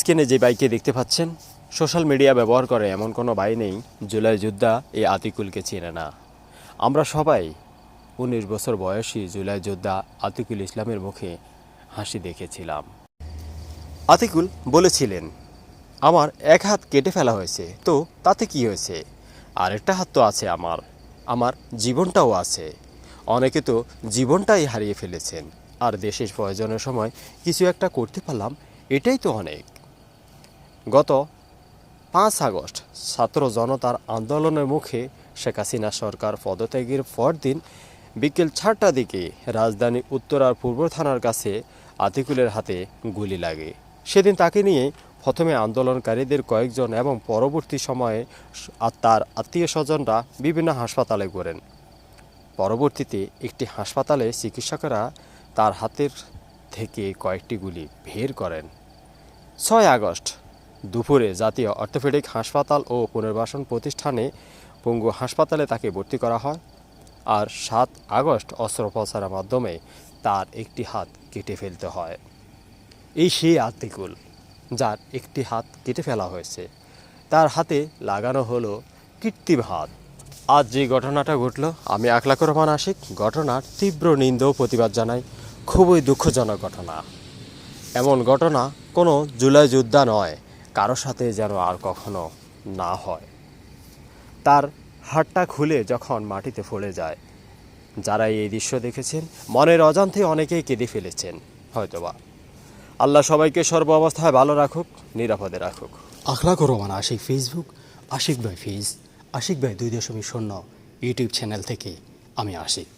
স্ক্রিনে যে বাইকে দেখতে পাচ্ছেন, সোশ্যাল মিডিয়া ব্যবহার করে এমন কোনো ভাই নেই, জুলাই যোদ্ধা এই আতিকুলকে চেনে না। আমরা সবাই উনিশ বছর বয়সী জুলাই যোদ্ধা আতিকুল ইসলামের মুখে হাসি দেখেছিলাম। আতিকুল বলেছিলেন, আমার এক হাত কেটে ফেলা হয়েছে, তো তাতে কি হয়েছে? আরেকটা হাত তো আছে আমার আমার জীবনটাও আছে। অনেকে তো জীবনটাই হারিয়ে ফেলেছেন, আর দেশের প্রয়োজনের সময় কিছু একটা করতে পারলাম, এটাই তো অনেক। গত পাঁচ আগস্ট ছাত্র জনতার আন্দোলনের মুখে শেখ হাসিনা সরকার পদত্যাগের পরদিন বিকেল চারটার দিকে রাজধানী উত্তরার পূর্ব থানার কাছে আতিকুলের হাতে গুলি লাগে। সেদিন তাকে নিয়ে প্রথমে আন্দোলনকারীদের কয়েকজন এবং পরবর্তী সময়ে তার আত্মীয় স্বজনরা বিভিন্ন হাসপাতালে ঘোরেন। পরবর্তীতে একটি হাসপাতালে চিকিৎসকেরা তার হাতের থেকে কয়েকটি গুলি বের করেন। ছয় আগস্ট দুপুরে জাতীয় অর্থোপেডিক হাসপাতাল ও পুনর্বাসন প্রতিষ্ঠানে পঙ্গু হাসপাতালে তাকে ভর্তি করা হয় আর সাত আগস্ট অস্ত্রোপচারের মাধ্যমে তার একটি হাত কেটে ফেলতে হয়। এই সেই আতিকুল যার একটি হাত কেটে ফেলা হয়েছে। তার হাতে লাগানো হলো কৃত্রিম হাত। আজ যে ঘটনাটা ঘটলো, আমি আকলাকুর রহমান আশিক, ঘটনার তীব্র নিন্দা প্রতিবাদ জানাই। খুবই দুঃখজনক ঘটনা। এমন ঘটনা কোনো জুলাই যোদ্ধা নয়। কারও সাথে যেন আর কখনো না হয়। তার হাটটা খুলে যখন মাটিতে ফলে যায়, যারা এই দৃশ্য দেখেছেন, মনের অজান্তে অনেকেই কেঁদে ফেলেছেন, হয়তোবা। আল্লাহ সবাইকে সর্ব অবস্থায় ভালো রাখুক, নিরাপদে রাখুক। আখলাকুর রহমান আশিক ফেসবুক, আশিক ভাই ফেজ আশিক ভাই দুই দশমিক শূন্য, ইউটিউব চ্যানেল থেকে আমি আশিক।